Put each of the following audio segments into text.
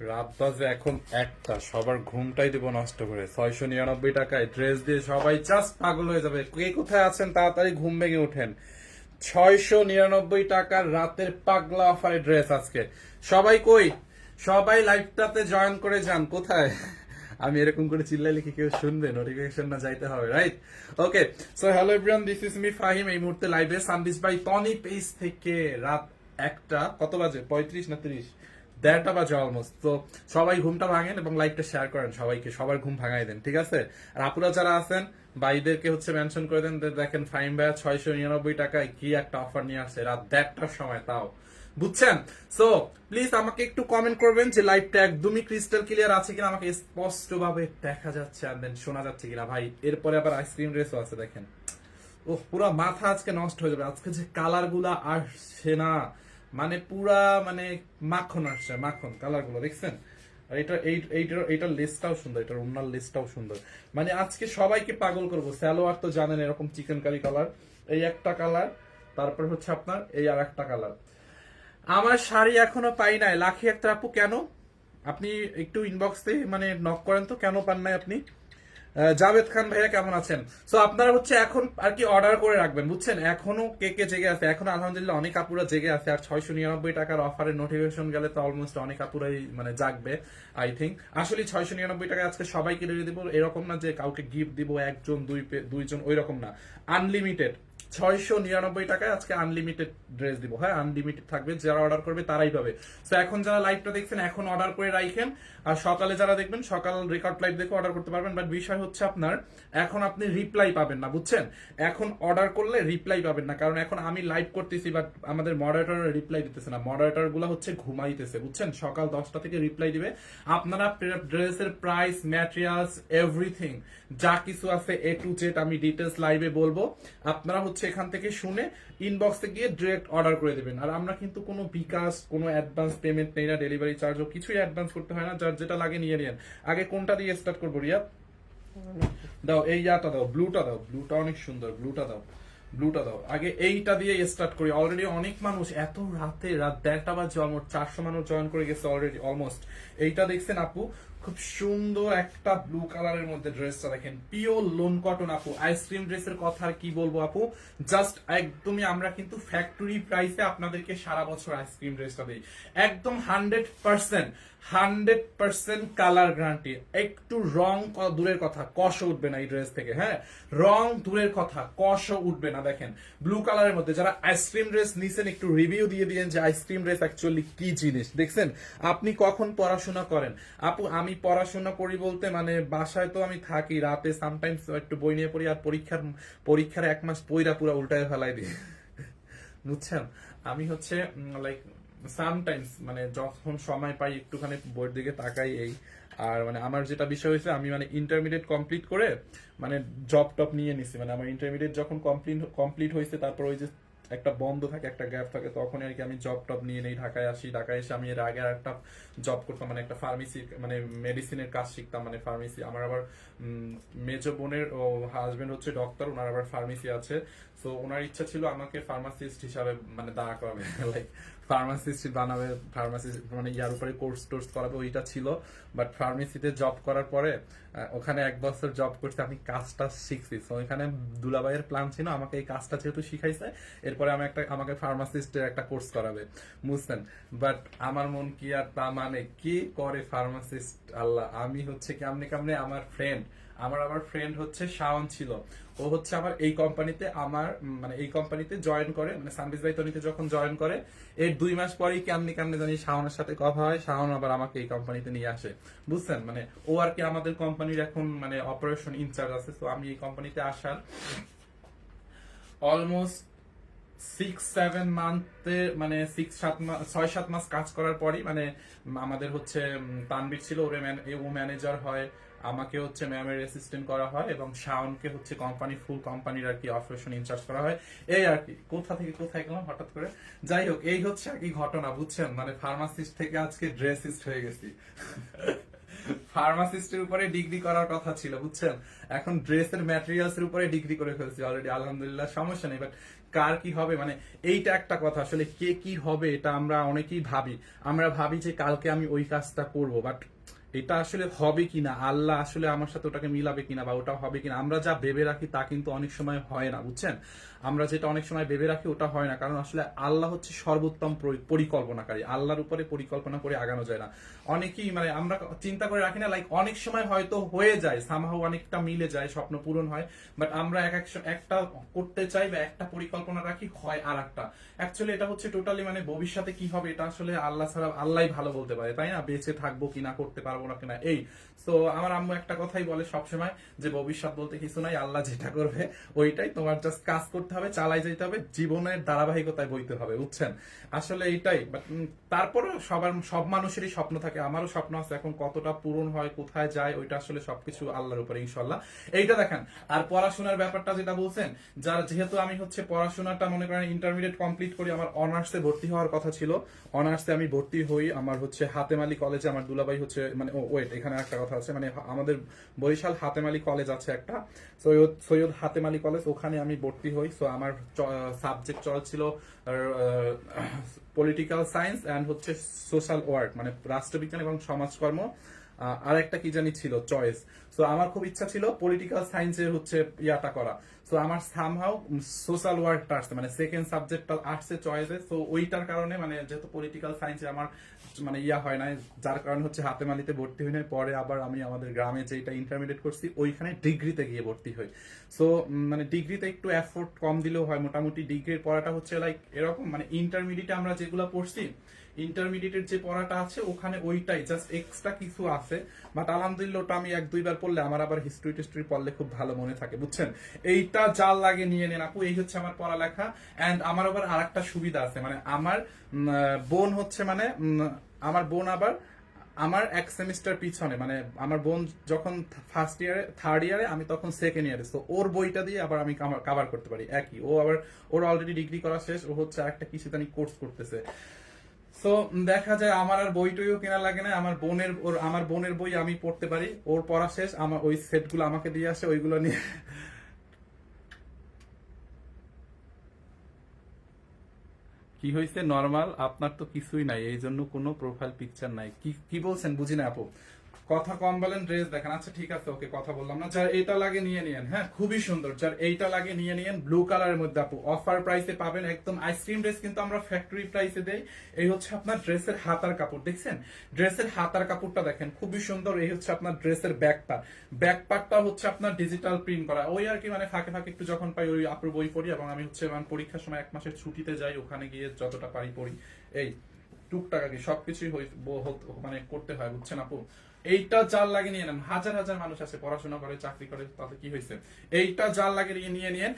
রাত বাজে এখন একটা, সবার ঘুমটাই দেবো নষ্ট করে। ছয়শো নিরানব্বই টাকায় ড্রেস দিয়ে সবাই জাস্ট পাগল হয়ে যাবে। কে কোথায় আছেন? তাড়াতাড়ি ঘুম ভেঙে ওঠেন। ছয়শো নিরানব্বই টাকার রাতের পাগলা অফারে ড্রেস আজকে। সবাই কই? সবাই লাইভটাতে জয়েন করে যান। কোথায়? আমি এরকম করে চিল্লাইলে কি কেউ শুনবে নোটিফিকেশন না যাইতে হবে right okay so hello everyone this is me Fahim এই মুহূর্তে লাইভে সানদিস বাই টনি পেজ থেকে রাত একটা, কত বাজে? পঁয়ত্রিশ না তিরিশ? দেড়টা বাজে অলমোস্ট তো সবাই ঘুমটা ভাঙেন এবং লাইভটা শেয়ার করেন সবাইকে, সবার ঘুম ভাঙাই দেন, ঠিক আছে? আর আপুরা যারা আছেন, ভাইদেরকে হচ্ছে মেনশন করে দেন দেখেন ফাইন ভাইয়া ছয়শো নিরানব্বই টাকায় কি একটা অফার নিয়ে আসে রাত দেড়টার সময়, তাও। বুঝছেন? সো প্লিজ আমাকে একটু কমেন্ট করবেন যে লাইভটা একদমই ক্রিস্টাল ক্লিয়ার আছে কিনা, আমাকে স্পষ্ট ভাবে দেখা যাচ্ছে আর দেন শোনা যাচ্ছে কিনা। ভাই, এরপরে আবার আইসক্রিম রেসও আছে, দেখেন। ও পুরা মাথা আজকে নষ্ট হয়ে যাবে। আজকে যে কালারগুলা আসছে না। মানে পুরা মানে মাখন আসছে, মাখন কালারগুলো, দেখছেন? আর এটা এইটার এইটার লিস্টটাও সুন্দর, এটার অন্যান্য লিস্টটাও সুন্দর। মানে আজকে সবাইকে পাগল করব স্যালোয়ার তো জানেন এরকম চিকেন কারি কালার এই একটা কালার তারপর হচ্ছে আপনার এই আর একটা কালার আমার শাড়ি এখনও পাই নাই। লাখি একটা আপু, কেন? আপনি একটু ইনবক্সে মানে নক করেন তো, কেন পান নাই আপনি? জাভেদ খান ভাইয়া কেমন আছেন? সো আপনারা হচ্ছে এখন আর কি অর্ডার করে রাখবেন, বুঝছেন? এখনও কে কে জেগে আছে? এখন আলহামদুলিল্লাহ অনেক আপুরা জেগে আছে, আর ছয়শো নিরানব্বই টাকার অফারের নোটিফিকেশন গেলে তো অলমোস্ট অনেক আপুরাই মানে জাগবে আই থিঙ্ক আসলে ছয়শো নিরানব্বই টাকা আজকে সবাইকে রেখে দিব, এরকম না যে কাউকে গিফট দিব একজন, দুই দুইজন ওই রকম না। আনলিমিটেড ছয়শো নিরানব্বই টাকায় আজকে আনলিমিটেড ড্রেস দিব। হ্যাঁ আনলিমিটেড থাকবে, যারা অর্ডার করবে তারাই পাবে। তো এখন যারা লাইভটা দেখছেন, এখন অর্ডার করে আর সকালে যারা দেখবেন, সকাল রেকর্ড লাইভ দেখে অর্ডার করতে পারবেন। বাট বিষয় হচ্ছে আপনার, এখন আপনি রিপ্লাই পাবেন না, বুঝছেন? এখন অর্ডার করলে রিপ্লাই পাবেন না। কারণ এখন আমি লাইভ করতেছি বাট আমাদের রিপ্লাই দিতেছে না। হচ্ছে ঘুমাইতেছে, বুঝছেন? সকাল দশটা থেকে রিপ্লাই দিবে। আপনারা ড্রেসের প্রাইস ম্যাটেরিয়ালস এভরিথিং যা কিছু আছে এ টু জেড আমি ডিটেলস লাইভে বলব। আপনারা হচ্ছে এখান থেকে শুনে ইনবক্সে গিয়ে ডিরেক্ট অর্ডার করে দেবেন। আর আমরা কিন্তু কোনো বিকাশ, কোনো অ্যাডভান্স পেমেন্ট নেই না ডেলিভারি চার্জও কিছুই অ্যাডভান্স করতে হয় না, যার যেটা লাগে নিয়ে নিন আগে কোনটা দিয়ে স্টার্ট করব, রিয়া? দাও, এই ইয়াটা দাও ব্লুটা দাও ব্লুটা অনেক সুন্দর ব্লুটা দাও ব্লুটা দাও। আগে এইটা দিয়ে স্টার্ট করি অলরেডি অনেক মানুষ, এত রাতে রাত দেড়টা বাজে অলমোস্ট চারশো মানুষ জয়েন করে গেছে অলরেডি অলমোস্ট এইটা দেখছেন আপু খুব সুন্দর একটা ব্লু কালারের মধ্যে ড্রেসটা দেখেন। পিওর লোন কটন আপু আইসক্রিম ড্রেসের কথা আর কি বলব আপু? জাস্ট একদমই আমরা কিন্তু ফ্যাক্টরি প্রাইসে আপনাদেরকে সারা বছর আইসক্রিম ড্রেসটা দিই। একদম hundred percent hundred percent colour guarantee একটু রং দূরের কথা কষ উঠবে না এই ড্রেস থেকে হ্যাঁ? রং দূরের কথা কষ উঠবে না, দেখেন। ব্লু কালারের মধ্যে যারা আইসক্রিম ড্রেস নিছেন, একটু রিভিউ দিয়ে দিয়েন যে আইসক্রিম ড্রেস অ্যাকচুয়ালি কি জিনিস, দেখছেন? আপনি কখন পড়াশোনা করেন? আপু, আমি পড়াশোনা করি বলতে মানে বাসায় তো আমি থাকি, রাতে সামটাইমস একটু বই নিয়ে পড়ি আর পরীক্ষার পরীক্ষার এক মাস পইরা পুরা উল্টায় ফেলাই দিই। বুঝছেন? আমি হচ্ছে লাইক সামটাইমস মানে যখন সময় পাই একটুখানি বইয়ের দিকে তাকাই এই। আর মানে আমার যেটা বিষয় হয়েছে, আমি মানে ইন্টারমিডিয়েট কমপ্লিট করে মানে জব টপ নিয়ে নিছি। মানে আমার ইন্টারমিডিয়েট যখন কমপ্লিট কমপ্লিট হয়েছে তারপর ওই যে একটা বন্ধ থাকে, একটা গ্যাপ থাকে তখন আর কি আমি জব টপ নিয়ে নেই, ঢাকায় আসি। ঢাকায় এসে আমি এর আগে একটা জব করতাম মানে একটা ফার্মেসি মানে মেডিসিনের কাজ শিখতাম মানে ফার্মেসি আমার আবার মেজো বোনের ও হাজবেন্ড হচ্ছে ডক্টর ওনার আবার ফার্মেসি আছে। সো ওনার ইচ্ছা ছিল আমাকে ফার্মাসিস্ট হিসাবে মানে দাঁড়া করাবে। লাইক ফার্মাসিস্ট বানাবে ফার্মাসিস্ট মানে ইয়ার উপরে কোর্স টোর্স করাবে, ওইটা ছিল। বাট ফার্মেসিতে জব করার পরে ওখানে এক বছর জব করতে আমি কাজটা শিখছি। তো ওইখানে দুলাভাইয়ের প্ল্যান ছিল আমাকে এই কাজটা যেহেতু শিখাইছে, এরপরে আমি একটা, আমাকে ফার্মাসিস্টের একটা কোর্স করাবে। বুঝছেন? বাট আমার মন কি আর তা মানে? কি করে ফার্মাসিস্ট আল্লাহ, আমি হচ্ছে কেমনে কেমনে আমার ফ্রেন্ড আমার আবার ফ্রেন্ড হচ্ছে শাওন ছিল। ও হচ্ছে আমার এই কোম্পানিতে আমার মানে এই কোম্পানিতে জয়েন করে মানে সানবিজ বাইতনিতে যখন জয়েন করে, এর দুই মাস পরেই কেমনি কেমনি জানি শাওনের সাথে কথা হয়, শাওন আবার আমাকে এই কোম্পানিতে নিয়ে আসে। বুঝছেন? মানে ও আর কি আমাদের কোম্পানির এখন মানে অপারেশন ইনচার্জ আছে, তো আমি এই কোম্পানিতে আসার অলমোস্ট সিক্স সেভেন মান্থে মানে সিক্স সাত মাস ছয়, সাত মাস কাজ করার পরই মানে আমাদের হচ্ছে তানবীর ছিল, ওরে ও ম্যানেজার হয়, আমাকে হচ্ছে ম্যামের অ্যাসিস্ট্যান্ট করা হয় এবং শাওনকে হচ্ছে কোম্পানি ফুল কোম্পানির আর কি অপারেশন ইনচার্জ করা হয়। এই আর কি, কোথা থেকে কোথায় গেলাম হঠাৎ করে? যাই হোক, এই হচ্ছে আর কি ঘটনা, বুঝছেন? মানে ফার্মাসিস্ট থেকে আজকে ড্রেসিস্ট হয়ে গেছি। ফার্মাসিস্টের উপরে ডিগ্রি করার কথা ছিল, বুঝছেন? এখন ড্রেসের ম্যাটেরিয়ালস এর উপরে ডিগ্রি করে ফেলছি অলরেডি আলহামদুলিল্লাহ, সমস্যা নেই বাট কার কি হবে? মানে এইটা একটা কথা, আসলে কে কি হবে এটা আমরা অনেকেই ভাবি। আমরা ভাবি যে কালকে আমি ওই কাজটা করব বাট এটা আসলে হবে কিনা? আল্লাহ আসলে আমার সাথে ওটাকে মিলাবে কিনা বা ওটা হবে কিনা? আমরা যা ভেবে রাখি তা কিন্তু অনেক সময় হয় না, বুঝছেন? আমরা যেটা অনেক সময় ভেবে রাখি, ওটা হয় না। কারণ আসলে আল্লাহ হচ্ছে সর্বোত্তম পরিকল্পনাকারী। আল্লাহর উপরে পরিকল্পনা করে আগানো যায় না। অনেকেই মানে আমরা চিন্তা করে রাখি না লাইক অনেক সময় হয়তো হয়ে যায় সামহাও অনেকটা মিলে যায়, স্বপ্ন পূরণ হয় বাট আমরা এক এক একটা করতে চাই বা একটা পরিকল্পনা রাখি, হয় আর একটা অ্যাকচুয়ালি এটা হচ্ছে টোটালি মানে ভবিষ্যতে কি হবে, এটা আসলে আল্লাহ ছাড়া আল্লাহ ভালো বলতে পারে, তাই না? বেঁচে থাকব কিনা, করতে পারব না কিনা, এই। তো আমার আম্মু একটা কথাই বলে সবসময়, যে ভবিষ্যৎ বলতে কিছু নাই, আল্লাহ যেটা করবে, ওইটাই। তোমার জাস্ট কাজ করতে হবে চালাই যেতে হবে, জীবনের ধারাবাহিকতায় বইতে হবে, বুঝছেন? আসলে এইটাই তারপরে সবার, সব মানুষেরই স্বপ্ন থাকে, আমারও স্বপ্ন আছে এখন কতটা পূরণ হয়, কোথায় যায়, ওইটা আসলে সবকিছু আল্লাহর উপরে ইনশাল্লাহ এইটা দেখেন, আর পড়াশোনার ব্যাপারটা যেটা বলছেন, যার যেহেতু আমি হচ্ছে পড়াশোনাটা মনে করেন ইন্টারমিডিয়েট কমপ্লিট করি, আমার অনার্সে ভর্তি হওয়ার কথা ছিল অনার্সে আমি ভর্তি হই, আমার হচ্ছে হাতেমালি কলেজে আমার দুলাভাই হচ্ছে মানে ওয়েট এখানে একটা কথা আছে মানে আমাদের বরিশাল হাতেমালি কলেজ আছে একটা, সৈয়দ সৈয়দ হাতেমালি কলেজ ওখানে আমি ভর্তি হই সো আমার সাবজেক্ট চয়েস ছিল পলিটিক্যাল সায়েন্স অ্যান্ড হচ্ছে সোশ্যাল ওয়ার্ক মানে রাষ্ট্রবিজ্ঞান এবং সমাজকর্ম। আর একটা কি জানি ছিল? চয়েস সো আমার খুব ইচ্ছা ছিল পলিটিক্যাল সায়েন্সের হচ্ছে ইয়াটা করা। সো আমার সামহাও সোশ্যাল ওয়ার্কটা আসছে মানে সেকেন্ড সাবজেক্টটা আসছে চয়েসে সো ওইটার কারণে মানে যেহেতু পলিটিক্যাল সায়েন্সে আমার মানে ইয়া হয় না যার কারণে হচ্ছে হাতে মালিতে ভর্তি হই নাই। পরে আবার আমি আমাদের গ্রামে যেটা ইন্টারমিডিয়েট করছি, ওইখানে ডিগ্রিতে গিয়ে ভর্তি হই। সো মানে ডিগ্রিতে একটু এফোর্ট কম দিলেও হয়। মোটামুটি ডিগ্রির পড়াটা হচ্ছে লাইক এরকম মানে ইন্টারমিডিয়েটে আমরা যেগুলো পড়ছি ইন্টারমিডিয়েটের যে পড়াটা আছে, ওখানে ওইটাই জাস্ট এক্সট্রা কিছু আছে। বাট আলহামদুলিল্লাহ, ওটা আমি এক দুইবার পড়লে আমার আবার হিস্ট্রি টিস্ট্রি পড়লে খুব ভালো মনে থাকে, বুঝছেন? এইটা জাল লাগে নিয়ে নেন আপু, এই হচ্ছে আমার পড়ালেখা। অ্যান্ড আমার আবার আর একটা সুবিধা আছে মানে আমার বোন হচ্ছে মানে আমার বোন আবার, আমার এক সেমিস্টার পিছনে মানে আমার বোন যখন ফার্স্ট ইয়ারে থার্ড ইয়ারে আমি তখন সেকেন্ড ইয়ারে তো ওর বইটা দিয়ে আবার আমি কাভার করতে পারি, একই। ও আবার, ওর অলরেডি ডিগ্রি করা শেষ, ও হচ্ছে একটা কিছু জানি কোর্স করতেছে। সো দেখা যায় আমার আর বই টইও কেনা লাগে না। আমার বোনের ওর, আমার বোনের বই আমি পড়তে পারি। ওর পড়া শেষ, আমার ওই সেটগুলো আমাকে দিয়ে আসে, ওইগুলো নিয়ে। কি হয়েছে নর্মাল, আপনার তো কিছুই নাই। এই জন্য কোনো প্রোফাইল পিকচার নাই। কি কি বলছেন? বুঝি না আপু। কথা কম বলেন ড্রেস দেখেন। আচ্ছা ঠিক আছে, ওকে কথা বললাম না। যার এইটা লাগে নিয়ে নিয়েন হ্যাঁ? খুবই সুন্দর। যার এইটা লাগে নিয়ে নিয়েন ব্লু কালারের মধ্যে আপু। অফার প্রাইসে পাবেন একদম আইসক্রিম ড্রেস কিন্তু আমরা ফ্যাক্টরি প্রাইসে দেই। এই হচ্ছে আপনার ড্রেসের হাতার কাপড়, দেখছেন? ড্রেসের হাতার কাপড়টা দেখেন, খুবই সুন্দর। এই হচ্ছে আপনার ড্রেসের ব্যাক পার্ট ব্যাক পার্টটা হচ্ছে আপনার ডিজিটাল প্রিন্ট করা। ওই আর কি মানে ফাঁকে ফাঁকে একটু যখন পাই, ওই আপুর বই পড়ি এবং আমি হচ্ছে আমার পরীক্ষার সময় এক মাসের ছুটিতে যাই, ওখানে গিয়ে যতটা পারি পড়ি। এই, টুকটাক আর কি, সবকিছুই মানে করতে হয়, বুঝছেন আপু? এইটা জাল লাগে নিয়ে নেন। হাজার হাজার মানুষ আছে, পড়াশোনা করে, চাকরি করে, তাতে কি হয়েছে? এইটা জাল লাগে নিয়ে নিয়ে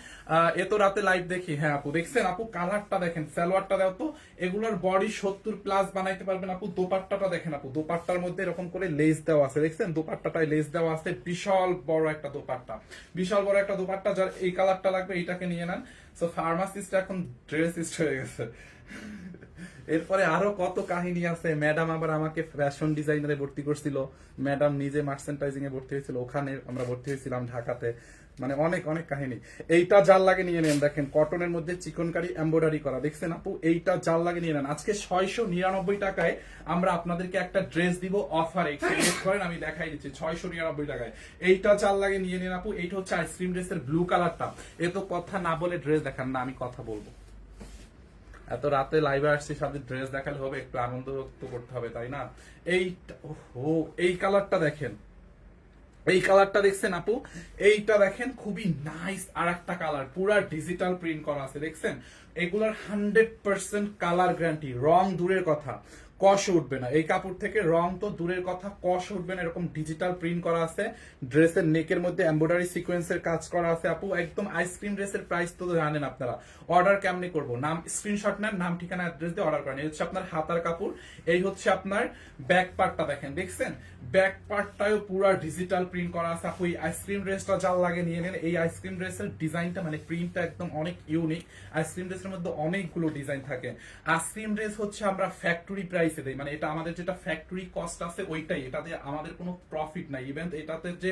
এত রাতে লাইভ দেখি। হ্যাঁ আপু, দেখছেন আপু? কালারটা দেখেন, সালোয়ারটা দাও তো। এগুলোর বডি সত্তর প্লাস বানাইতে পারবেন আপু। দোপাট্টাটা দেখেন আপু। দোপাট্টার মধ্যে এরকম করে লেস দেওয়া আছে, দেখছেন? দোপাট্টাটায় লেস দেওয়া আছে। বিশাল বড় একটা দোপাট্টা। বিশাল বড় একটা দোপাট্টা যার এই কালারটা লাগবে, এইটাকে নিয়ে নেন। সো ফার্মাসিস্ট এখন ড্রেসিস্ট হয়ে গেছে। এরপরে আরও কত কাহিনী আছে। ম্যাডাম আবার আমাকে ফ্যাশন ডিজাইনারে ভর্তি করছিল। ম্যাডাম নিজে মার্চেন্টাইজিং এ ভর্তি হয়েছিল। ওখানে আমরা ভর্তি হয়েছিলাম ঢাকাতে। মানে অনেক অনেক কাহিনী। এইটা জাল লাগে নিয়ে নেন। দেখেন কটনের মধ্যে চিকনকারি এমব্রয়ডারি করা। দেখছেন আপু? এইটা জাল লাগে নিয়ে নেন। আজকে ছয়শো নিরানব্বই টাকায় আমরা আপনাদেরকে একটা ড্রেস দিব অফারে করেন আমি দেখাই দিচ্ছি, ছয়শো নিরানব্বই টাকায়। এইটা জাল লাগে নিয়ে নেন আপু? এইটা হচ্ছে আইসক্রিম ড্রেসের ব্লু কালারটা এ তো কথা না বলে ড্রেস দেখান না, আমি কথা বলব। এত রাতে লাইভে আসছি, সাথে ড্রেস দেখালে হবে, একটু আনন্দ তো করতে হবে, তাই না? এই ও এই কালারটা দেখেন। এই কালারটা দেখছেন আপু? এইটা দেখেন, খুবই নাইস আর একটা কালার পুরা ডিজিটাল প্রিন্ট করা আছে, দেখছেন? এগুলার হান্ড্রেড পার্সেন্ট কালার গ্যারান্টি রং দূরের কথা। কষ উঠবে না। এই কাপড় থেকে রং তো দূরের কথা, কষ উঠবে না, এরকম ডিজিটাল প্রিন্ট করা আছে। ড্রেসের নেকের মধ্যে এমব্রয়ডারি সিকোয়েন্সের কাজ করা আছে। আপু, একদম আইসক্রিম ড্রেসের প্রাইস তো জানেন আপনারা। অর্ডার কেমনি করব? নাম স্ক্রিনশট নেন, নাম, ঠিকানা অ্যাড্রেস দিয়ে অর্ডার করেন। এই হচ্ছে আপনার হাতার কাপড়। এই হচ্ছে আপনার ব্যাক পার্টটা দেখেন, দেখছেন? ব্যাক পার্টটাও পুরা ডিজিটাল প্রিন্ট করা আছে। আপু, এই আইসক্রিম ড্রেসটা জাল লাগে নিয়ে নেন। এই আইসক্রিম ড্রেসের ডিজাইনটা মানে প্রিন্টটা একদম অনেক ইউনিক আইসক্রিম ড্রেসের মধ্যে অনেকগুলো ডিজাইন থাকে। আইসক্রিম ড্রেস হচ্ছে আমরা ফ্যাক্টরি প্রাইস প্রাইসে দেই মানে এটা আমাদের যেটা ফ্যাক্টরি কস্ট আছে, ওইটাই। এটাতে আমাদের কোনো প্রফিট নাই। ইভেন এটাতে যে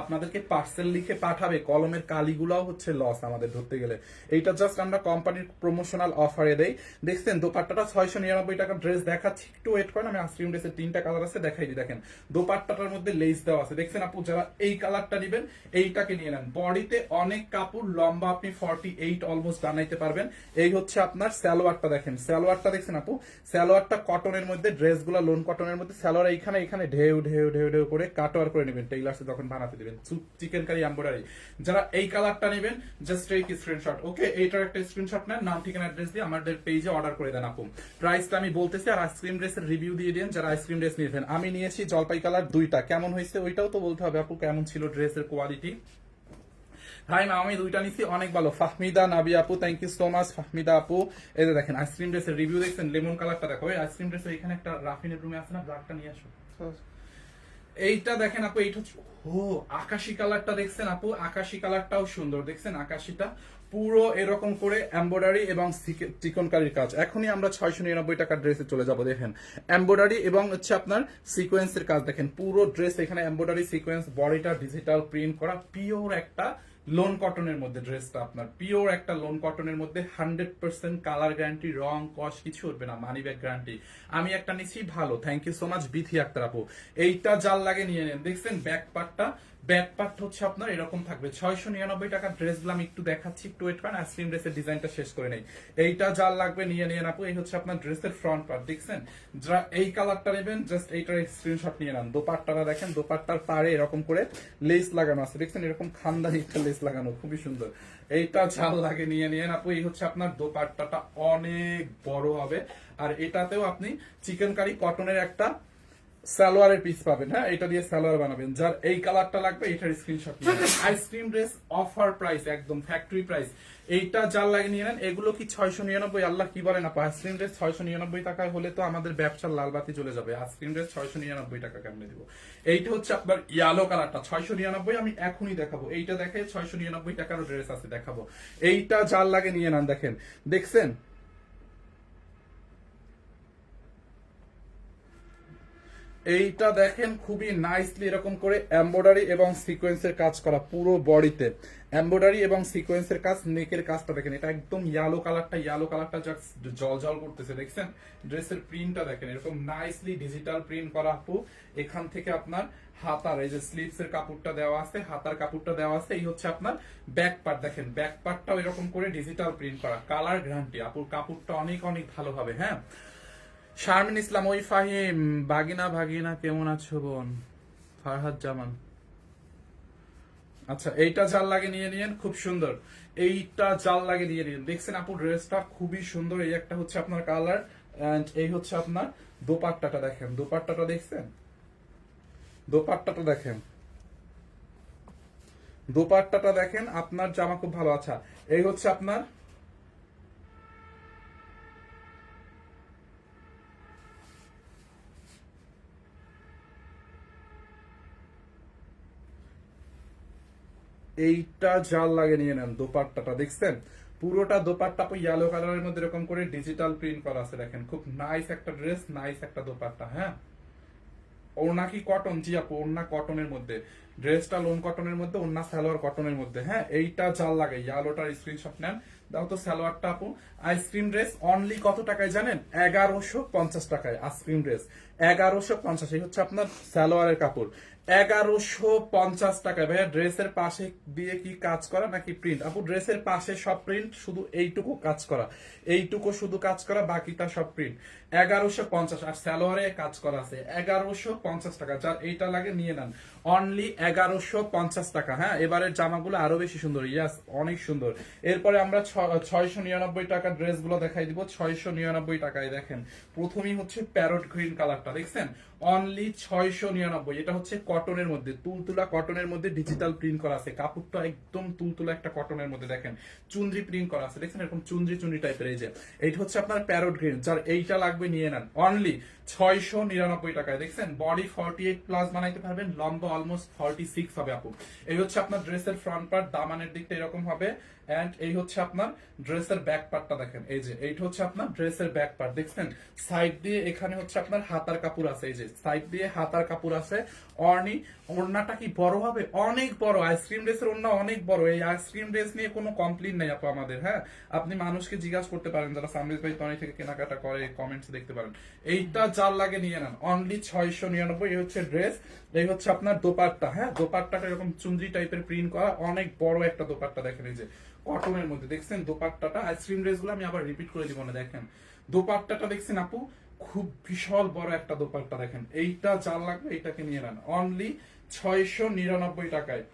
আপনাদেরকে পার্সেল লিখে পাঠাবে, কলমের কালিগুলাও হচ্ছে লস আমাদের ধরতে গেলে। এইটা জাস্ট আমরা কোম্পানির প্রমোশনাল অফারে দেই। দেখছেন, দোপাট্টাটা ছয়শো নিরানব্বই টাকা ড্রেস দেখাচ্ছি। একটু ওয়েট করেন, আমি আইসক্রিম ড্রেসের তিনটা কালার আছে, দেখাই দিই। দেখেন, দোপাট্টাটার মধ্যে লেস দেওয়া আছে। দেখছেন আপু, যারা এই কালারটা নেবেন, এইটাকে নিয়ে নেন। বডিতে অনেক কাপড়, লম্বা আপনি ফর্টি এইট অলমোস্ট বানাইতে পারবেন। এই হচ্ছে আপনার স্যালোয়ারটা দেখেন। স্যালোয়ারটা দেখছেন আপু? স্যালোয়ারটা কটনের মধ্যে ড্রেসগুলো লোন কটনের মধ্যে স্যালোয়ার এইখানে এখানে ঢেউ ঢেউ ঢেউ ঢেউ করে কাটোয়ার করে নেবেন টেইলার্সে যখন বানাতে দিবেন। চিকেন কারি এম্বয়ডারি যারা এই কালারটা নেবেন জাস্ট এই স্ক্রিনশট ওকে এইটার একটা স্ক্রিনশট নেন, নাম, ঠিকানা অ্যাড্রেস দিয়ে আমাদের পেজে অর্ডার করে দেন আপু। প্রাইসটা আমি বলতেছি আর আইসক্রিম ড্রেসের রিভিউ দিয়ে দিন যারা আইসক্রিম ড্রেস নিয়েছেন। আমি নিয়েছি জলপাই কালার দুইটা। কেমন হয়েছে ওইটাও তো বলতে হবে আপু, কেমন ছিল ড্রেসের কোয়ালিটি হাই মা আমি দুইটা নিচ্ছি, অনেক ভালো। ফাহমিদা, নাবি আপু thank you so much Fahmida আপু। এই যে দেখেন আইসক্রিম ড্রেসের রিভিউ দেখছেন লেমন কালারটা দেখো। আইসক্রিম ড্রেসের এখানে একটা রাফিনের রুমে আছে না ব্লাডটা নিয়ে আসো। এইটা দেখেন আপু, এইটা হচ্ছে, ও, আকাশি কালারটা দেখছেন আপু, আকাশি কালারটাও সুন্দর, দেখছেন আকাশিটা? পুরো এরকম করে এমব্রয়ডারি এবং চিকনকারির কাজ। এখনই আমরা ছয়শো নিরানব্বই টাকার ড্রেসে চলে যাব, দেখেন। এমব্রয়ডারি এবং হচ্ছে আপনার সিকোয়েন্সের কাজ, দেখেন। পুরো ড্রেস এখানে এমব্রয়ডারি সিকোয়েন্স বডিটা ডিজিটাল প্রিন্ট করা পিওর একটা লোন কটনের মধ্যে ড্রেসটা আপনার পিওর একটা লোন কটনের মধ্যে হান্ড্রেড পার্সেন্ট কালার গ্যারান্টি রং, কস, কিছু উঠবে না মানি ব্যাগ গ্যারান্টি আমি একটা নিচ্ছি ভালো thank you so much Bithi Akter আপু। এইটা জাল লাগে নিয়ে নেন। দেখছেন ব্যাক পার্টটা ব্যাক পার্ট হচ্ছে আপনার এরকম থাকবে। ছয়শো নিরানব্বই টাকার ড্রেসগুলো আমি একটু দেখাচ্ছি, একটু ওয়েট করেন আইসক্রিম ড্রেসের ডিজাইনটা শেষ করে নেই। এইটা জাল লাগবে নিয়ে নিয়ে আপু, এই হচ্ছে আপনার ড্রেসের ফ্রন্ট পার্ট দেখছেন? এই কালারটা নেবেন জাস্ট এইটার স্ক্রিনশট নিয়ে নেন। দোপাট্টাটা দেখেন, দোপাট্টার পারে এরকম করে লেস লাগানো আছে। দেখছেন, এরকম খানদানি একটা লেস লাগানো, খুবই সুন্দর। এইটা ঝাল লাগে, নিয়ে নিয়েন। আপু, এই হচ্ছে আপনার দোপাট্টাটা অনেক বড় হবে। আর এটাতেও আপনি চিকেন কারি, কটনের একটা সালোয়ারের পিস পাবেন হ্যাঁ? এটা দিয়ে সালোয়ার বানাবেন। যার এই কালারটা লাগবে, এটার screenshot ice cream dress offer price একদম ফ্যাক্টরি প্রাইস এইটা যার লাগে নিয়ে নেন, এগুলো কি ছয়শো নিরানব্বই? আল্লাহ কি বলেন আপা আইসক্রিম ড্রেস ছয়শো নিরানব্বই টাকায় হলে তো আমাদের ব্যবসার লালবাতি চলে যাবে। আইসক্রিম ড্রেস ছয়শো নিরানব্বই টাকা কেমনে দিব? এইটা হচ্ছে আপনার ইয়ালো কালারটা ছয়শো নিরানব্বই আমি এখনই দেখাবো। এইটা দেখে ছয়শো নিরানব্বই টাকারও ড্রেস আছে দেখাবো। এইটা যার লাগে নিয়ে নেন, দেখেন। দেখছেন? এইটা দেখেন খুবই নাইসলি এরকম করে এমব্রয়ডারি এবং সিকোয়েন্সের কাজ করা পুরো বডিতে এমব্রয়ডারি এবং সিকোয়েন্সের কাজ নেকের কাজটা দেখেন, এটা একদম ইয়ালো কালারটা ইয়ালো কালারটা জাস্ট জল জল করতেছে, দেখছেন? ড্রেসের প্রিন্টটা দেখেন, এরকম নাইসলি ডিজিটাল প্রিন্ট করা আপু। এখান থেকে আপনার হাতার, এই যে স্লিভস এর কাপড়টা দেওয়া আছে, হাতার কাপড়টা দেওয়া আছে, এই হচ্ছে আপনার ব্যাক পার্ট দেখেন ব্যাক পার্টটাও এরকম করে ডিজিটাল প্রিন্ট করা। কালার গ্যারান্টি আপুর কাপড়টা অনেক অনেক ভালো হবে হ্যাঁ? শারমিন ইসলাম, ওই ফাহিম, বাগিনা, ভাগিনা, কেমন আছো বোন? ফারহাদ জামান। আচ্ছা এইটা জাল লাগে নিয়ে নিয়েন, খুব সুন্দর। এইটা জাল লাগে নিয়ে নিন দেখছেন আপু, ড্রেসটা খুবই সুন্দর, এই একটা হচ্ছে আপনার কালার এন্ড এই হচ্ছে আপনার দোপাট্টাটা দেখেন। দোপাট্টাটা দেখছেন? দোপাট্টাটা দেখেন। দোপাট্টাটা দেখেন, আপনার জামা খুব ভালো। আচ্ছা এই হচ্ছে আপনার এইটা জাল লাগে নিয়ে নেন দোপাট্টাটা, দেখছেন? পুরোটা দোপাট্টা ইয়েলো কালারের মধ্যে এরকম করে ডিজিটাল প্রিন্ট করা আছে, দেখেন। খুব নাইস একটা ড্রেস নাইস একটা দোপাট্টা হ্যাঁ? ওড়না কি কটন জি আপু ওড়না কটনের মধ্যে। ড্রেসটা লোন কটনের মধ্যে ওড়না সালোয়ার কটনের মধ্যে হ্যাঁ? এইটা জাল লাগে ইয়ালোটার স্ক্রিনশট নেন। দাও তো সালোয়ারটা আপু। আইসক্রিম ড্রেস অনলি কত টাকায় জানেন? এগারোশো পঞ্চাশ টাকায় আইসক্রিম ড্রেস এগারোশো পঞ্চাশ, এই হচ্ছে আপনার সালোয়ারের কাপড়। এগারোশো পঞ্চাশ টাকা ভাইয়া, ড্রেসের পাশে দিয়ে কি কাজ করা নাকি প্রিন্ট আপু, ড্রেসের পাশে সব প্রিন্ট শুধু এইটুকু কাজ করা। এইটুকু শুধু কাজ করা, বাকিটা সব প্রিন্ট এগারোশো পঞ্চাশ, আর স্যালোয়ারে কাজ করা আছে। এগারোশো পঞ্চাশ টাকা, যার এইটা লাগে, নিয়ে নেন। অনলি এগারোশো পঞ্চাশ টাকা। হ্যাঁ এবারের জামাগুলো আরও বেশি সুন্দর। ইয়াস অনেক সুন্দর। এরপরে আমরা ছয়শো নিরানব্বই টাকার ড্রেসগুলো দেখাই দিব। ছয়শো নিরানব্বই টাকায় দেখেন, প্রথমেই হচ্ছে প্যারট গ্রিন কালারটা দেখছেন? অনলি ছয়শো নিরানব্বই। এটা হচ্ছে কটনের মধ্যে, তুলতুলা কটনের মধ্যে ডিজিটাল প্রিন্ট করা আছে। কাপড়টা একদম তুলতুলা একটা কটনের মধ্যে দেখেন চুন্দ্রি প্রিন্ট করা আছে। দেখছেন এরকম চুন্দ্রি চুন্দ্রি টাইপের এই যে এইটা হচ্ছে আপনার প্যারোট গ্রিন যার এইটা লাগবে নিয়ে নেন। অনলি ছয়শো নিরানব্বই টাকায়, দেখছেন? বডি ফর্টি এইট প্লাস বানাইতে পারবেন, লম্বা অলমোস্ট ফর্টি সিক্স হবে আপু। এই হচ্ছে আপনার ড্রেসের ফ্রন্ট পার্ট দামানের দিকটা এরকম হবে। এন্ড এই হচ্ছে আপনার ড্রেসের ব্যাক পার্টটা দেখেন। এই যে, এইটা হচ্ছে আপনার ড্রেসের ব্যাক পার্ট দেখছেন? সাইড দিয়ে এখানে হচ্ছে আপনার হাতার কাপড় আছে, এই যে সাইড দিয়ে হাতার কাপড় আছে। অর্নি, ওড়নাটা কি বড় হবে? অনেক বড়। আইসক্রিম ড্রেসের ওড়না অনেক বড়। এই আইসক্রিম ড্রেস নিয়ে কোনো কমপ্লেন নাই আপু আমাদের হ্যাঁ? আপনি মানুষকে জিজ্ঞাসা করতে পারেন, যারা সামরিজ ভাই তনি থেকে কেনাকাটা করে কমেন্টস দেখতে পারেন। এইটা যার লাগে নিয়ে নেন। অনলি ছয়শো নিরানব্বই, এই হচ্ছে ড্রেস এই হচ্ছে আপনার দোপাট্টা হ্যাঁ? দোপাট্টাটা এরকম চুন্দ্রি টাইপের প্রিন্ট করা, অনেক বড় একটা দোপাট্টা দেখেন এই যে। কটনের মধ্যে। দেখছেন দোপাট্টাটা? আইসক্রিম ড্রেসগুলো আমি আবার রিপিট করে দিব না, দেখেন। দোপাট্টাটা দেখছেন আপু, খুব বিশাল বড় একটা দোপাট্টা, দেখেন। এইটা যার লাগবে, এইটাকে নিয়ে নেন। অনলি ছয়শো নিরানব্বই টাকায়।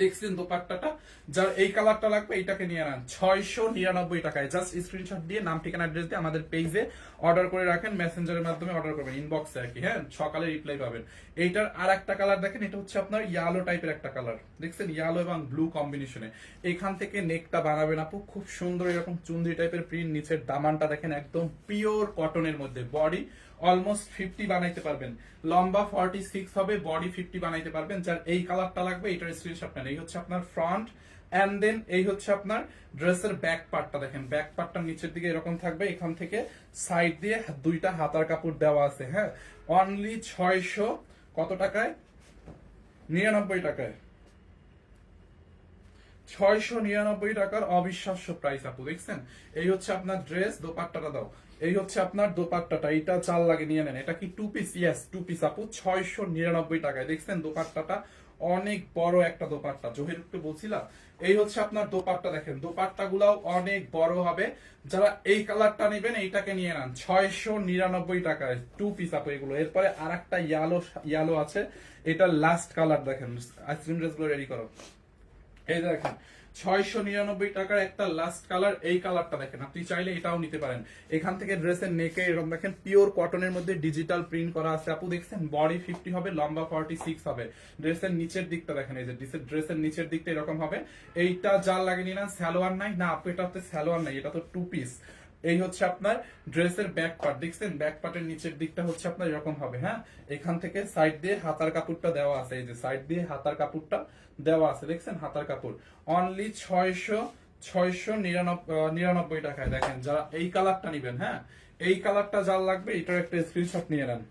দেখছেন দোপাট্টাটা? যার এই কালারটা লাগবে, এইটাকে নিয়ে নেন। ছয়শো নিরানব্বই টাকায়। জাস্ট স্ক্রিনশট দিয়ে নাম, ঠিকানা অ্যাড্রেস দিয়ে আমাদের পেজে অর্ডার করে রাখেন মেসেঞ্জারের মাধ্যমে অর্ডার করবেন ইনবক্সে আর কি হ্যাঁ? সকালে রিপ্লাই পাবেন। এইটার আর একটা কালার দেখেন, এটা হচ্ছে আপনার ইয়ালো টাইপের একটা কালার দেখছেন? ইয়ালো এবং ব্লু কম্বিনেশনে এখান থেকে নেকটা বানাবেন আপু, খুব সুন্দর এরকম চুন্দ্রি টাইপের প্রিন্ট নিচের দামানটা দেখেন, একদম পিওর কটনের মধ্যে। বডি অলমোস্ট ফিফটি বানাইতে পারবেন। লম্বা ফর্টি সিক্স হবে বডি ফিফটি বানাইতে পারবেন। যার এই কালারটা লাগবে, এটার স্ক্রিনশট নেন। এই হচ্ছে আপনার ফ্রন্ট অ্যান্ড দেন এই হচ্ছে আপনার ড্রেসের ব্যাক পার্টটা দেখেন। ব্যাক পার্টটা নিচের দিকে এরকম থাকবে। এখান থেকে সাইড দিয়ে দুইটা হাতার কাপড় দেওয়া আছে হ্যাঁ? অনলি ছয়শো কত টাকায়? নিরানব্বই টাকায়। ছয়শো নিরানব্বই টাকার অবিশ্বাস্য প্রাইস আপু, দেখছেন? এই হচ্ছে আপনার ড্রেস দোপাট্টাটা দাও। এই হচ্ছে আপনার দোপাট্টাটা, এটা চাল লাগে নিয়ে নেন। এটা কি two piece yes two piece আপু, ছয়শো নিরানব্বই টাকায়। দেখছেন দোপাট্টাটা? অনেক বড় একটা দোপাট্টা। জহির একটু বলছিলাম, এই হচ্ছে আপনার দোপাট্টা দেখেন। দোপাট্টা গুলাও অনেক বড় হবে। যারা এই কালারটা নেবেন, এইটাকে নিয়ে নেন। ছয়শো নিরানব্বই টাকায় টু পিস আপু এগুলো। এরপরে আর একটা ইয়ালো ইয়ালো আছে। এটা লাস্ট কালার দেখেন। আইসক্রিম ড্রেসগুলো রেডি করো। এই দেখেন ছয়শো নিরানব্বই টাকার একটা লাস্ট কালার এই কালারটা দেখেন। আপনি চাইলে এটাও নিতে পারেন। এখান থেকে ড্রেসের নেকে এরকম দেখেন পিওর কটনের মধ্যে ডিজিটাল প্রিন্ট করা আছে। আপু দেখছেন বডি ফিফটি হবে, লম্বা ফর্টি সিক্স হবে। ড্রেসের নিচের দিকটা দেখেন, এই যে ড্রেসের নিচের দিকটা এরকম হবে। এইটা যা লাগেনি না স্যালোয়ার নাই। না, আপু, এটা হচ্ছে স্যালোয়ার নাই, এটা তো টু পিস এই হচ্ছে আপনার ড্রেসের ব্যাক পার্ট দেখছেন? ব্যাক পার্টের নিচের দিকটা হচ্ছে আপনার এরকম হবে হ্যাঁ? এখান থেকে সাইড দিয়ে হাতার কাপড়টা দেওয়া আছে, এই যে সাইড দিয়ে হাতার কাপড়টা দেওয়া আছে, দেখছেন? হাতার কাপড়। অনলি ছয়শো ছয়শো নিরানব্বই টাকায়, দেখেন, যারা এই কালারটা নিবেন হ্যাঁ? এই কালারটা যার লাগবে, এটার একটা স্ক্রিনশট নিয়ে নেন।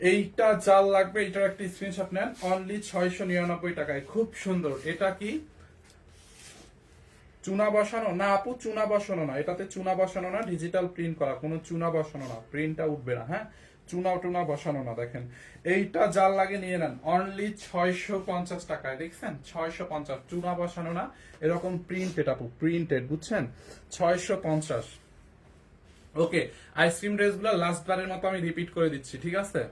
এইটা জাল লাগবে, এটার একটা স্ক্রিনশট নেন। অনলি ছয়শো নিরানব্বই টাকায়। খুব সুন্দর। এটা কি? চুনা বসানো, না আপু, চুনা বসানো না। এটাতে চুনা বসানো না ডিজিটাল প্রিন্ট করা। কোনো চুনা বসানো না প্রিন্টটা উঠবে না হ্যাঁ? চুনা টুনা বসানো না, দেখেন। এইটা জাল লাগে নিয়ে নেন। অনলি ছয়শো পঞ্চাশ টাকায়, দেখছেন? ছয়শো পঞ্চাশ, চুনা বসানো না, এরকম প্রিন্টেড আপু প্রিন্টেড বুঝছেন? ছয়শো পঞ্চাশ। ওকে আইসক্রিম ড্রেসগুলো লাস্ট বারের মতো আমি রিপিট করে দিচ্ছি, ঠিক আছে?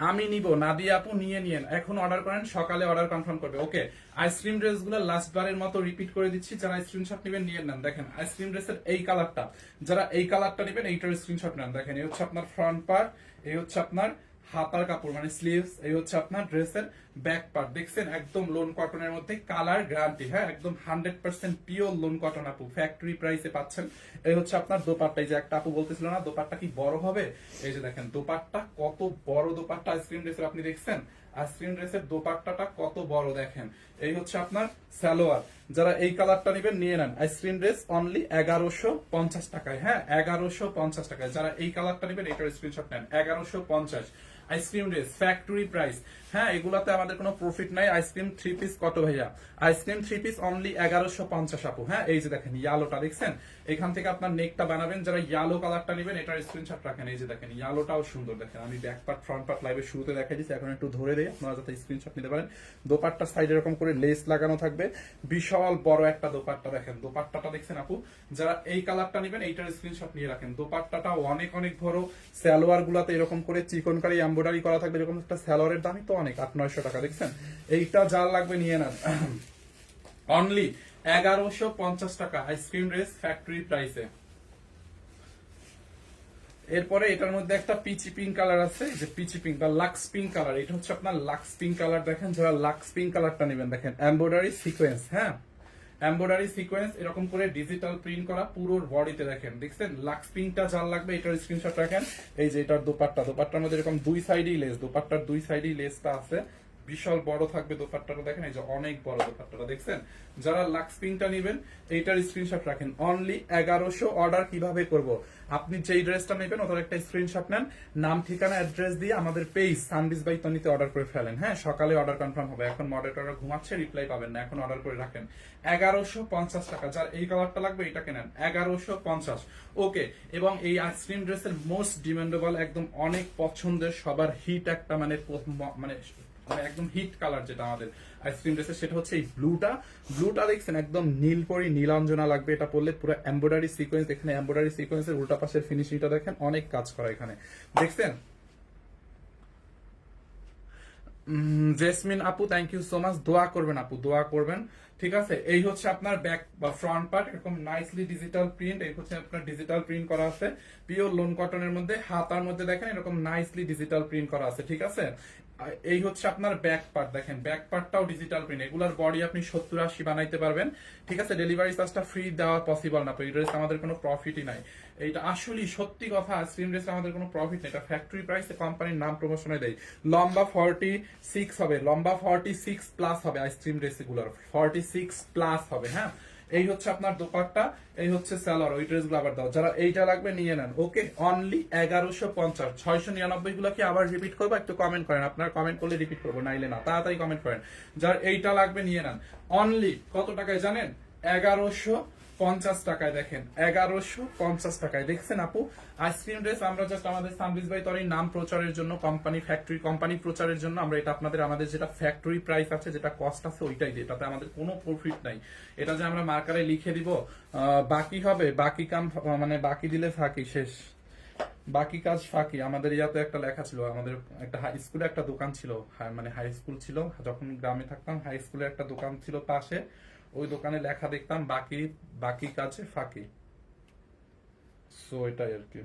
আমি নিব, নাদিয়া আপু নিয়ে নিয়েন। এখন অর্ডার করেন, সকালে অর্ডার কনফার্ম করবে। ওকে আইসক্রিম ড্রেসগুলো লাস্ট বারের মতো রিপিট করে দিচ্ছি। যারা স্ক্রিনশট নেবেন নিয়ে নেন। দেখেন আইসক্রিম ড্রেসের এই কালারটা যারা এই কালারটা নেবেন, এইটার স্ক্রিনশট নেন। দেখেন, এই হচ্ছে আপনার ফ্রন্ট পার্ট এই হচ্ছে আপনার হাতার কাপড় মানে স্লিভস এই হচ্ছে আপনার ড্রেসের ব্যাক পার্ট দেখছেন? একদম লোন কটনের মধ্যে কালার গ্যারান্টি হ্যাঁ? একদম hundred percent pure lawn cotton আপু। ফ্যাক্টরি প্রাইসে পাচ্ছেন। এই হচ্ছে আপনার দোপাট্টা। যে একটা আপু বলতেছিল না, দোপাট্টা কি বড় হবে? এই যে দেখেন, দোপাট্টা কত বড় দোপাট্টা। আইসক্রিম ড্রেসের আপনি দেখছেন? আইসক্রিম ড্রেসের দোপাট্টাটা কত বড় দেখেন। এই হচ্ছে আপনার সালোয়ার। যারা এই কালারটা নেবেন, নিয়ে নেন। আইসক্রিম ড্রেস অনলি এগারোশো পঞ্চাশ টাকায় হ্যাঁ? এগারোশো পঞ্চাশ টাকায়। যারা এই কালারটা নেবেন, এটার স্ক্রিনশট নেন। এগারোশো পঞ্চাশ। আইসক্রিম ড্রেস ফ্যাক্টরি প্রাইস হ্যাঁ এগুলাতে আমাদের কোনো প্রফিট নাই। আইসক্রিম থ্রি পিস কত ভাইয়া? আইসক্রিম থ্রি পিস অনলি এগারোশো পঞ্চাশ আপু। হ্যাঁ এই যে দেখেন ইয়ালোটা দেখছেন? এখান থেকে আপনার নেকটা বানাবেন, যারা ইয়ালো কালারটা নেবেন, এটার স্ক্রিনশট রাখেন। এই যে দেখেন ইয়ালোটাও সুন্দর দেখেন। আমি ব্যাক পার্ট ফ্রন্ট পার্ট লাইভের শুরুতে দেখাই দিচ্ছি, এখন একটু ধরে দেয় আপনারা যাতে স্ক্রিনশট নিতে পারেন। দোপাট্টা সাইড এরকম করে লেস লাগানো থাকবে। বিশাল বড় একটা দোপাট্টা দেখেন। দোপাট্টাটা দেখছেন আপু? যারা এই কালারটা নেবেন, এইটার স্ক্রিনশট নিয়ে রাখেন। দোপাট্টাটা অনেক অনেক বড়। সালোয়ার গুলাতে এরকম করে চিকনকারি এম্বয়ডারি করা থাকবে, এরকম একটা সালোয়ারের দামই তো অনেক, আট, নয়শো টাকা, দেখছেন? এইটা যার লাগবে নিয়ে নেন। অনলি এগারোশো পঞ্চাশ টাকা আইসক্রিম ড্রেস ফ্যাক্টরি প্রাইসে এরপরে এটার মধ্যে একটা পিচি পিঙ্ক কালার আছে যে পিচি পিঙ্ক বা লাক্স পিঙ্ক কালার এটা হচ্ছে আপনার লাক্স পিঙ্ক কালার দেখেন যারা লাক্স পিঙ্ক কালারটা নেবেন, দেখেন এমব্রয়ডারি সিকোয়েন্স হ্যাঁ? এমব্রয়ডারি সিকোয়েন্স এরকম করে ডিজিটাল প্রিন্ট করা পুরো বডিতে দেখেন, দেখছেন? লাক্স পিঙ্কটা যার লাগবে, এটার স্ক্রিনশট রাখেন। এই যে এটার দোপাট্টা, দোপাট্টার মধ্যে এরকম দুই সাইডেই লেস দোপাট্টার দুই সাইডেই লেসটা আছে। বিশাল বড় থাকবে দোপাট্টাটা দেখেন, এই যে অনেক বড় দোপাট্টাটা, দেখছেন? যারা লাক্স পিঙ্কটা নেবেন, এইটার স্ক্রিনশট রাখেন। অনলি এগারোশো অর্ডার কীভাবে করব? আপনি যেই ড্রেসটা নেবেন, ওটার একটা স্ক্রিনশট নেন, নাম, ঠিকানা অ্যাড্রেস দিয়ে আমাদের পেজ সানবিস বাই তনিতে অর্ডার করে ফেলেন। হ্যাঁ সকালে অর্ডার কনফার্ম হবে। এখন মডারেটররা ঘুমাচ্ছে রিপ্লাই পাবেন না। এখন অর্ডার করে রাখেন। এগারোশো পঞ্চাশ টাকা। যার এই কালারটা লাগবে এটা কেনেন এগারোশো পঞ্চাশ। ওকে, এবং এই আইসক্রিম ড্রেসের মোস্ট ডিমান্ডেবল একদম অনেক পছন্দের, সবার হিট একটা মানে মানে মানে একদম হিট কালার যেটা আমাদের আইসক্রিম ড্রেসের সেটা হচ্ছে এই ব্লুটা ব্লুটা দেখছেন, একদম নীল পরি, নীলাঞ্জনা লাগবে। এটা পরলে পুরো এমব্রয়ডারি সিকোয়েন্স এখানে এমব্রয়ডারি সিকোয়েন্সের উল্টা পাশের ফিনিশিংটা দেখেন, অনেক কাজ করা এখানে। দেখছেন? জেসমিন আপু থ্যাংক ইউ সো মাচ দোয়া করবেন আপু, দোয়া করবেন। ঠিক আছে? এই হচ্ছে আপনার ব্যাক বা ফ্রন্ট পার্ট এরকম নাইসলি ডিজিটাল প্রিন্ট এই হচ্ছে আপনার ডিজিটাল প্রিন্ট করা আছে। পিওর লোন কটনের মধ্যে, হাতার মধ্যে দেখেন, এরকম নাইসলি ডিজিটাল প্রিন্ট করা আছে। ঠিক আছে? এই হচ্ছে আপনার ব্যাক পার্ট দেখেন ব্যাক পার্টটাও ডিজিটাল প্রিন্ট এগুলার বডি আপনি সত্তর আশি বানাইতে পারবেন। ঠিক আছে ডেলিভারি চার্জটা ফ্রি দেওয়া পসিবল না এই ড্রেস আমাদের কোনো প্রফিটই নাই। এইটা আসলেই সত্যি কথা আইসক্রিম ড্রেস আমাদের কোনো প্রফিট নেই, এটা ফ্যাক্টরি প্রাইসে কোম্পানির নাম প্রমোশনে দেয়। লম্বা ফর্টি সিক্স হবে, লম্বা ফর্টি সিক্স প্লাস হবে আইসক্রিম ড্রেসগুলোর ফর্টি সিক্স প্লাস হবে হ্যাঁ? এই হচ্ছে আপনার দোপাট্টা, এই হচ্ছে স্যালার ওই ড্রেসগুলো আবার দাও। যারা এইটা লাগবে নিয়ে নেন। ওকে অনলি এগারোশো পঞ্চাশ, ছয়শো নিরানব্বই গুলো কি আবার রিপিট করব? একটু কমেন্ট করেন। আপনার কমেন্ট করলে রিপিট করব, নাইলে না। তাড়াতাড়ি কমেন্ট করেন। যার এইটা লাগবে নিয়ে নেন। অনলি কত টাকায় জানেন? এগারোশো পঞ্চাশ টাকায় দেখেন, এগারোশো পঞ্চাশ টাকায়। দেখছেন আপু? আইসক্রিম ড্রেস আমরা জাস্ট আমাদের সানবিজ ভাই তরির নাম প্রচারের জন্য কোম্পানি ফ্যাক্টরি কোম্পানি প্রচারের জন্য আমরা এটা আপনাদের, আমাদের যেটা ফ্যাক্টরি প্রাইস আছে, যেটা কস্ট আছে, ওইটাই দিই। এটাতে আমাদের কোনো প্রফিট নাই। এটা যে আমরা মার্কারে লিখে দিব বাকি হবে, বাকি কাম মানে বাকি দিলে ফাঁকি, শেষ। বাকি কাজ ফাঁকি। আমাদের ইয়াতে একটা লেখা ছিল, আমাদের একটা হাই স্কুলে একটা দোকান ছিল মানে হাই স্কুল ছিল। যখন গ্রামে থাকতাম হাই স্কুলে একটা দোকান ছিল পাশে। ওই দোকানে লেখা দেখতাম, বাকি বাকি কাজে ফাঁকি। সো এটাই আর কি।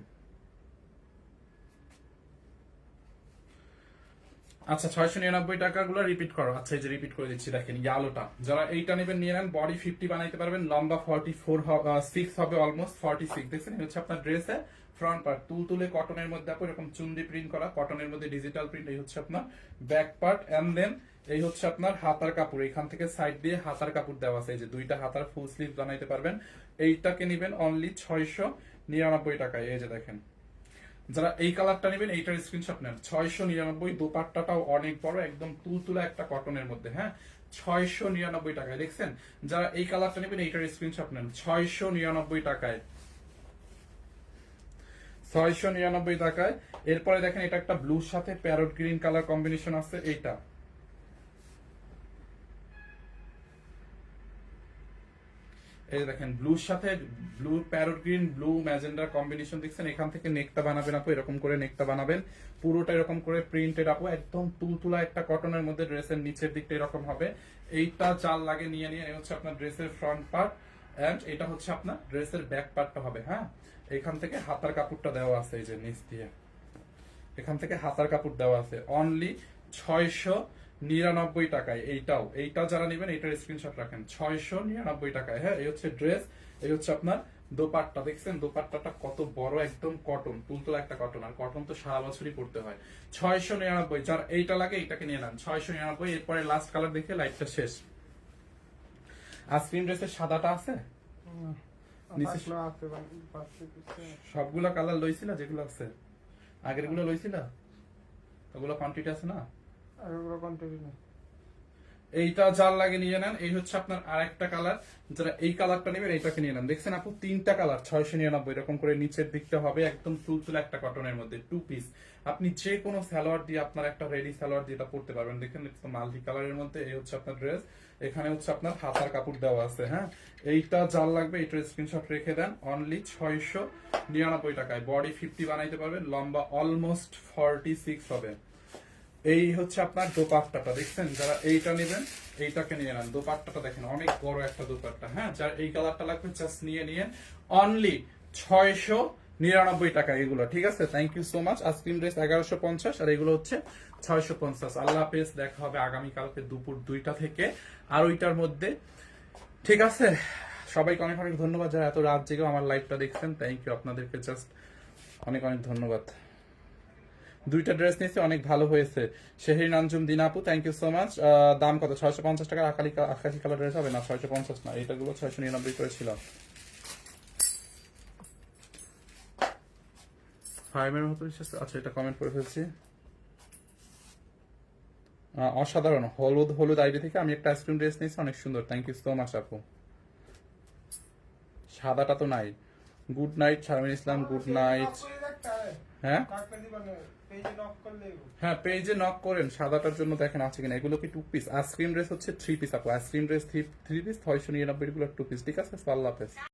আচ্ছা ছয়শো নিরানব্বই টাকাগুলো রিপিট করো। আচ্ছা এই যে রিপিট করে দিচ্ছি, দেখেন, ইয়ালোটা। যারা এইটা নেবেন, নিয়ে নেন বডি ফিফটি বানাইতে পারবেন, লম্বা ফর্টি ফোর সিক্স হবে অলমোস্ট ফর্টি সিক্স দেখছেন হচ্ছে আপনার ড্রেসে ফ্রন্ট পার্ট তুল তুলে কটনের মধ্যে আপু এরকম চুন্ডি প্রিন্ট করা কটনের মধ্যে ডিজিটাল প্রিন্ট এই হচ্ছে আপনার ব্যাক পার্ট এন্ড দেন এই হচ্ছে আপনার হাতার কাপড়, এখান থেকে সাইড দিয়ে হাতার কাপড় দেওয়া আছে, এই যে দুইটা হাতার ফুল স্লিভ বানাইতে পারবেন, এইটাকে নেবেন অনলি ছয়শো নিরানব্বই টাকায় এই যে দেখেন। যারা এই কালারটা নেবেন, এইটার স্ক্রিনশট নেন, ছয়শো নিরানব্বই দোপাট্টাটাও অনেক বড়, একদম তুলতুলা একটা কটনের মধ্যে হ্যাঁ? ছয়শো নিরানব্বই টাকায়, দেখছেন? যারা এই কালারটা নেবেন, এইটার স্ক্রিনশট নেন, ছয়শো নিরানব্বই টাকায়। ছয়শো নিরানব্বই টাকায়। এরপরে দেখেন এটা একটা ব্লুর সাথে প্যারট গ্রিন কালার কম্বিনেশন আছে, এইটা। এই দেখেন ব্লুর সাথে ব্লু প্যারট গ্রিন ব্লু ম্যাজেন্ডার কম্বিনেশন দেখছেন, এখান থেকে নেকটা বানাবেন আপু, এরকম করে নেকটা বানাবেন। পুরোটা এরকম করে প্রিন্টেড আপু, একদম তুলতুলা একটা কটনের মধ্যে ড্রেসের নিচের দিকটা এরকম হবে। এইটা চাল লাগে নিয়ে নিয়ে হচ্ছে আপনার ড্রেসের ফ্রন্ট পার্ট এন্ড এটা হচ্ছে আপনার ড্রেসের ব্যাক পার্টটা হবে হ্যাঁ? এখান থেকে হাতার কাপড়টা দেওয়া আছে, এই যে নিচ দিয়ে। এখান থেকে হাতার কাপড় দেওয়া আছে। অনলি ছয়শো নিরানব্বই টাকায়, এইটাও। এইটা যারা নেবেন, এইটার স্ক্রিনশট রাখেন। ছয়শো নিরানব্বই টাকায়। হ্যাঁ এই হচ্ছে ড্রেস এই হচ্ছে আপনার দোপাট্টা। দেখছেন, দোপাট্টাটা কত বড়, একদম কটন তুলতুলা একটা কটন আর কটন তো সারা বছরই পড়তে হয়। ছয়শো নিরানব্বই, যার এইটা লাগে, এইটাকে নিয়ে নেন। ছয়শো নিরানব্বই, এরপরে লাস্ট কালার দেখে লাইটটা শেষ। আর স্ক্রিন ড্রেসের সাদাটা আছে? সবগুলা কালার লইছিলা যেগুলো আছে? আগেরগুলো লইছিল? ওগুলো কোয়ান্টিটি আছে না? আর ওগুলো কোয়ান্টিটি নেই। এইটা যার লাগে নিয়ে নেন, এই হচ্ছে আপনার আরেকটা কালার যারা এই কালারটা নেবেন এইটাকে নিয়ে নেন। দেখছেন আপু? তিনটা কালার ছয়শো নিরানব্বই, এরকম করে নিচের দিকটা হবে, একদম তুলতুলে একটা কটনের মধ্যে টু পিস আপনি যে কোনো সালোয়ার দিয়ে আপনার একটা রেডি সালোয়ার দিয়ে এটা পড়তে পারবেন। দেখেন মাল্টি কালারের মধ্যে, এই হচ্ছে আপনার ড্রেস এখানে হচ্ছে আপনার হাতার কাপড় দেওয়া আছে হ্যাঁ? এইটা যার লাগবে এইটার স্ক্রিনশট রেখে দেন অনলি ছয়শো নিরানব্বই টাকায়। বডি ফিফটি বানাইতে পারবেন, লম্বা অলমোস্ট ফর্টি সিক্স হবে। এই হচ্ছে আপনার দোপাট্টাটা, দেখছেন? যারা এইটা নেবেন, এইটাকে নিয়ে নেন। দোপাট্টাটা দেখেন, অনেক বড় একটা দোপাট্টা হ্যাঁ? যার এই কালারটা লাগবে জাস্ট নিয়ে নিয়ে অনলি ছয়শো নিরানব্বই টাকা এগুলো, ঠিক আছে? Thank you so much ice cream dress এগারোশো পঞ্চাশ, আর এগুলো হচ্ছে ছয়শো পঞ্চাশ। আল্লাহ হাফেজ, দেখা হবে আগামীকালকে দুপুর দুইটা থেকে। আর ওইটার মধ্যে, ঠিক আছে? সবাইকে অনেক অনেক ধন্যবাদ যারা এত রাত জেগে আমার লাইভটা দেখছেন। থ্যাংক ইউ আপনাদেরকে জাস্ট অনেক অনেক ধন্যবাদ। দুইটা ড্রেস নিয়েছি, অনেক ভালো হয়েছে। শেহরিন আঞ্জুম দিনাপু থ্যাংক ইউ সো মাচ দাম কত? ছয়শো পঞ্চাশ টাকার আকালি আকাশি কালার ড্রেস হবে না? ছয়শো পঞ্চাশ না এটাগুলো ছয়শো নিরানব্বই করে ছিল ফাইভের মতো আচ্ছা এটা কমেন্ট করে ফেলছি। অসাধারণ, হলুদ হলুদ আইডি থেকে আমি একটা আইসক্রিম ড্রেস নিয়েছি, অনেক সুন্দর। থ্যাংক ইউ সো মাচ আপু। সাদাটা তো নাই। Good night Sharmin Islam good night হ্যাঁ? হ্যাঁ পেজে নক করেন, সাদাটার জন্য দেখেন আছে কিনা এগুলো কি two piece ice cream dress হচ্ছে থ্রি পিস আপু। Ice cream dress three piece ছয়শো নিরানব্বই গুলো টু পিস ঠিক আছে? আল্লাহ হাফেজ।